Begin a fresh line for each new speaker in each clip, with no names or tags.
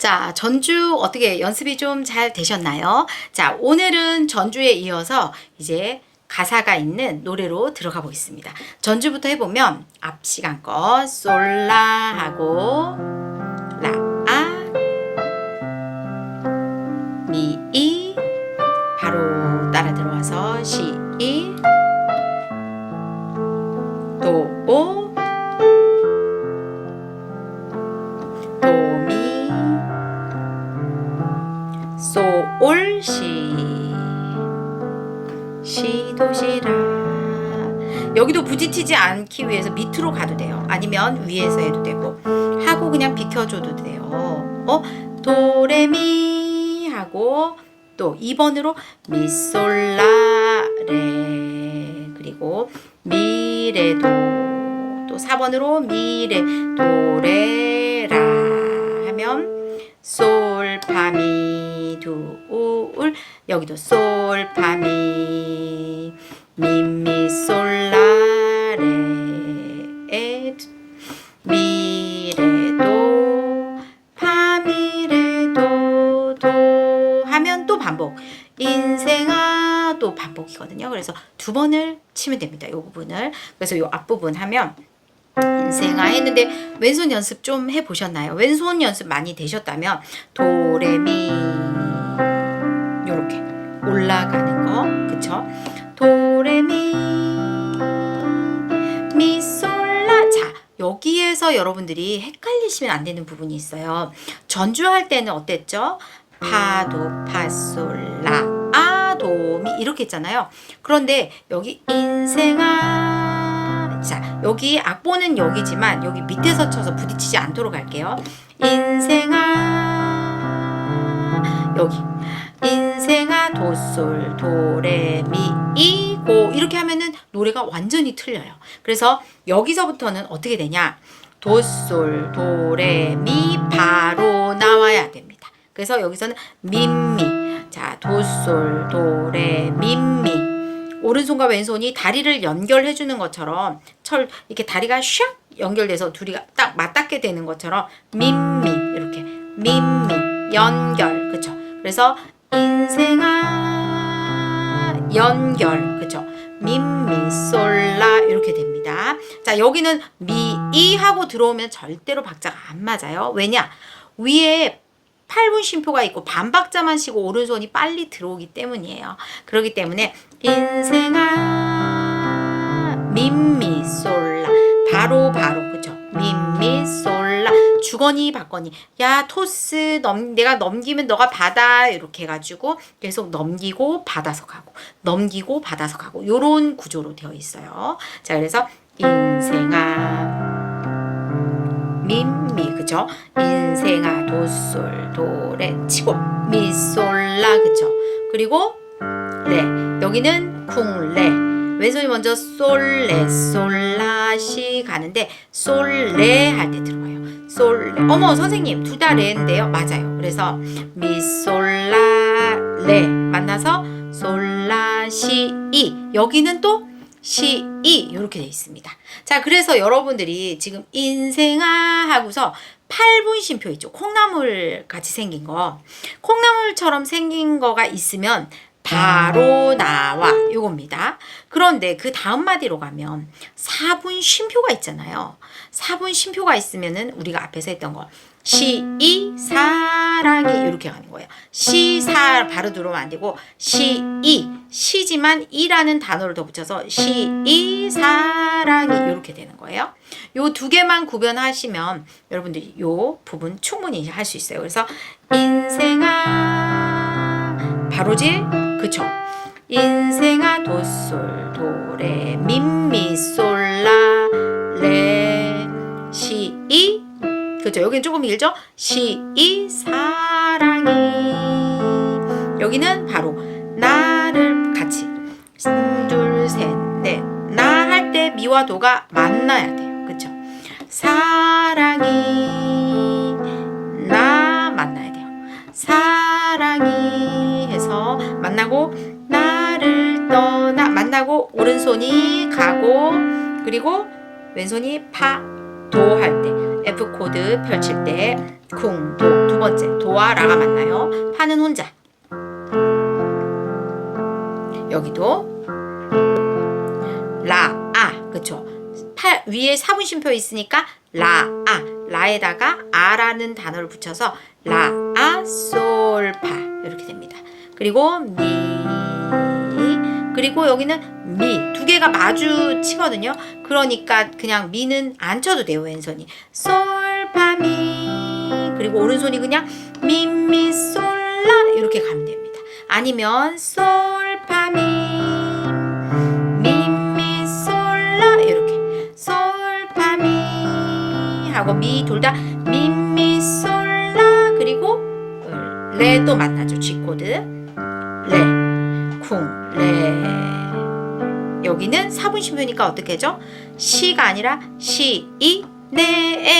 자, 전주 어떻게 연습이 좀 잘 되셨나요? 자, 오늘은 전주에 이어서 이제 가사가 있는 노래로 들어가 보겠습니다. 전주부터 해보면 앞 시간 거 솔라 하고 라, 아, 미, 이 시도시라. 여기도 부딪히지 않기 위해서 밑으로 가도 돼요. 아니면 위에서 해도 되고. 하고 그냥 비켜줘도 돼요. 어? 도레미 하고 또 2번으로 미솔라레 그리고 미레도. 또 4번으로 미레 도레라 하면 솔파미 두울 여기도 솔 파 미. 미 미 솔 라 레 에 미 레 도. 파 미 레 도 도 하면 또 반복. 인생아 또 반복이거든요. 그래서 두 번을 치면 됩니다 이 부분을. 그래서 이 앞부분 하면 인생아 했는데 왼손 연습 좀 해보셨나요? 왼손 연습 많이 되셨다면 도레미 요렇게 올라가는 거. 그쵸? 도레미 미솔라. 자 여기에서 여러분들이 헷갈리시면 안 되는 부분이 있어요. 전주할 때는 어땠죠? 파도 파솔라 아도미 이렇게 했잖아요. 그런데 여기 인생아. 자 여기 악보는 여기지만 여기 밑에서 쳐서 부딪히지 않도록 할게요. 인생아. 여기 인생아 도솔 도레미 이고. 이렇게 하면은 노래가 완전히 틀려요. 그래서 여기서부터는 어떻게 되냐? 도솔 도레미 바로 나와야 됩니다. 그래서 여기서는 민미. 자 도솔 도레 민미. 오른손과 왼손이 다리를 연결해 주는 것처럼 철 이렇게 다리가 샥 연결돼서 둘이 딱 맞닿게 되는 것처럼 민미 이렇게 민미 연결. 그쵸? 그래서 인생아 연결. 그쵸? 민미솔라 이렇게 됩니다. 자 여기는 미이 하고 들어오면 절대로 박자가 안 맞아요. 왜냐? 위에 8분 쉼표가 있고 반박자만 쉬고 오른손이 빨리 들어오기 때문이에요. 그렇기 때문에 인생아 민미솔라. 바로 바로. 그죠? 민미솔라 주거니 받거니. 야 토스 넘 내가 넘기면 너가 받아. 이렇게 해가지고 계속 넘기고 받아서 가고 넘기고 받아서 가고. 요런 구조로 되어 있어요. 자 그래서 인생아. 민미 그죠? 인생아 도솔 도레 치고. 미솔라 그죠? 그리고 레. 여기는 쿵레 왼손이 먼저 솔레 솔라시 가는데 솔레 할 때 들어가요. 솔레 어머 선생님 둘 다 레인데요 맞아요. 그래서 미솔라 레 만나서 솔라시 이 여기는 또 시, 이 이렇게 돼 있습니다. 자, 그래서 여러분들이 지금 인생아 하고서 8분 쉼표 있죠. 콩나물 같이 생긴 거. 콩나물처럼 생긴 거가 있으면 바로 나와 요겁니다. 그런데 그 다음 마디로 가면 4분 쉼표가 있잖아요. 4분 쉼표가 있으면은 우리가 앞에서 했던 거 시, 이, 사랑이 이렇게 가는 거예요. 시, 사 바로 들어오면 안 되고 시, 이, 시지만 이라는 단어를 더 붙여서 시, 이, 사랑이 이렇게 되는 거예요. 요 두 개만 구별하시면 여러분들이 요 부분 충분히 할 수 있어요. 그래서 인생아 바로질 그쵸? 인생아 도솔 도레 민미솔라 레 시, 이 그죠? 여기는 조금 길죠? 시, 이, 사랑이. 여기는 바로 나를 같이. 둘, 셋, 넷. 나 할 때 미와 도가 만나야 돼요. 그쵸? 사랑이. 나 만나야 돼요. 사랑이 만나고 나를 떠나 만나고 오른손이 가고 그리고 왼손이 파 도 할 때 F 코드 펼칠 때 쿵, 도. 두 번째, 도와 라가 만나요. 파는 혼자. 여기도 라, 아, 그쵸? 팔 위에 사분심표 있으니까 라, 아, 라에다가 아라는 단어를 붙여서 라, 아, 솔, 파 이렇게 됩니다. 그리고 미, 그리고 여기는 미. 두 개가 마주치거든요. 그러니까 그냥 미는 안 쳐도 돼요 왼손이. 솔, 파, 미. 그리고 오른손이 그냥 미, 미, 솔, 라 이렇게 가면 됩니다. 아니면 솔, 파, 미, 미, 미, 솔, 라 이렇게. 솔, 파, 미 하고 미 둘 다 미, 미, 솔, 라 그리고 레또 만나죠 G 코드 레, 쿵, 레 여기는 사분심표니까 어떻게 하죠? 시가 아니라 시, 이, 네,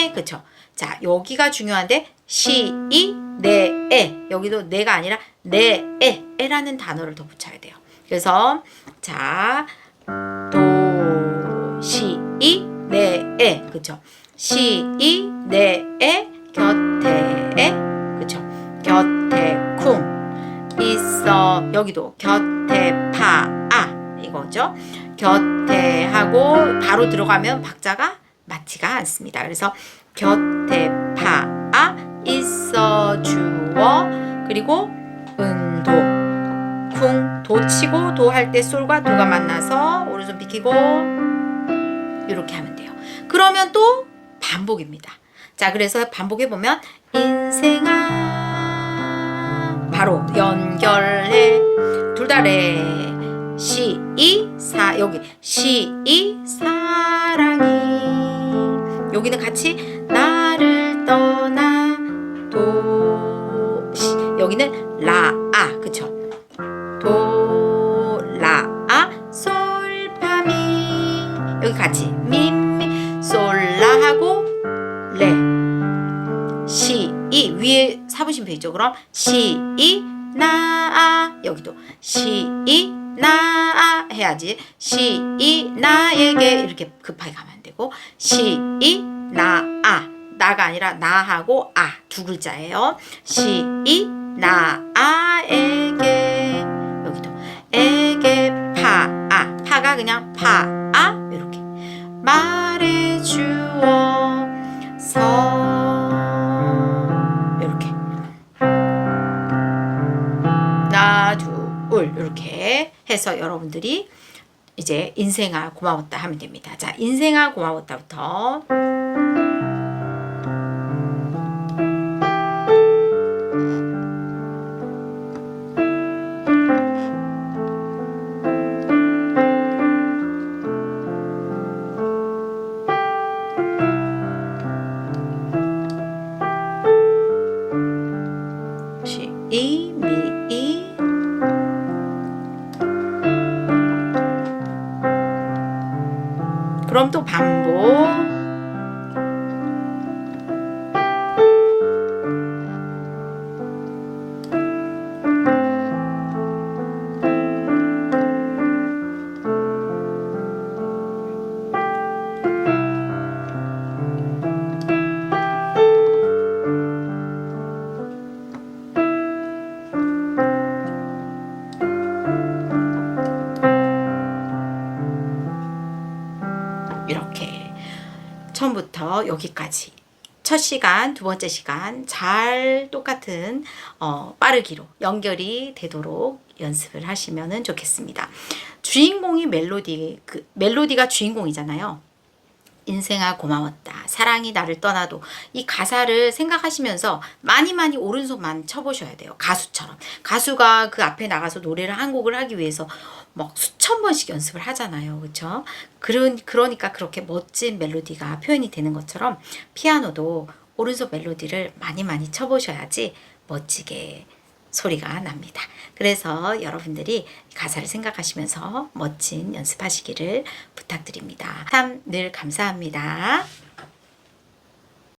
에 그쵸? 자 여기가 중요한데 시, 이, 네, 에 여기도 네가 아니라 네, 에 에라는 단어를 더 붙여야 돼요. 그래서 자 도, 시, 이, 네, 에 그쵸? 시, 이, 네, 에 곁 있어 여기도 곁에 파아 이거죠. 곁에 하고 바로 들어가면 박자가 맞지가 않습니다. 그래서 곁에 파아 있어 주어 그리고 은도 쿵 도치고 도 할 때 솔과 도가 만나서 오른손 비키고 이렇게 하면 돼요. 그러면 또 반복입니다. 자, 그래서 반복해 보면 인생아 바로 연결해. 둘 다 레. 시, 이, 사. 여기. 시, 이, 사랑이. 여기는 같이 나를 떠나 도 시, 여기는 라, 나, 아. 여기도 시, 이, 나, 아 해야지. 시, 이, 나에게 이렇게 급하게 가면 안 되고 시, 이, 나, 아. 나가 아니라 나하고 아. 두 글자예요. 시, 이, 나, 아에게 해서 여러분들이 이제 인생아 고마웠다 하면 됩니다. 자, 인생아 고마웠다부터 처음부터 여기까지 첫 시간, 두 번째 시간 잘 똑같은 어, 빠르기로 연결이 되도록 연습을 하시면 좋겠습니다. 주인공이 멜로디, 그 멜로디가 주인공이잖아요. 인생아 고마웠다. 사랑이 나를 떠나도 이 가사를 생각하시면서 많이 많이 오른손만 쳐보셔야 돼요. 가수처럼. 가수가 그 앞에 나가서 노래를 한 곡을 하기 위해서 막 수천 번씩 연습을 하잖아요. 그렇죠? 그런 그러니까 그렇게 멋진 멜로디가 표현이 되는 것처럼 피아노도 오른손 멜로디를 많이 많이 쳐보셔야지 멋지게 소리가 납니다. 그래서 여러분들이 가사를 생각하시면서 멋진 연습하시기를 부탁드립니다. 참 늘 감사합니다.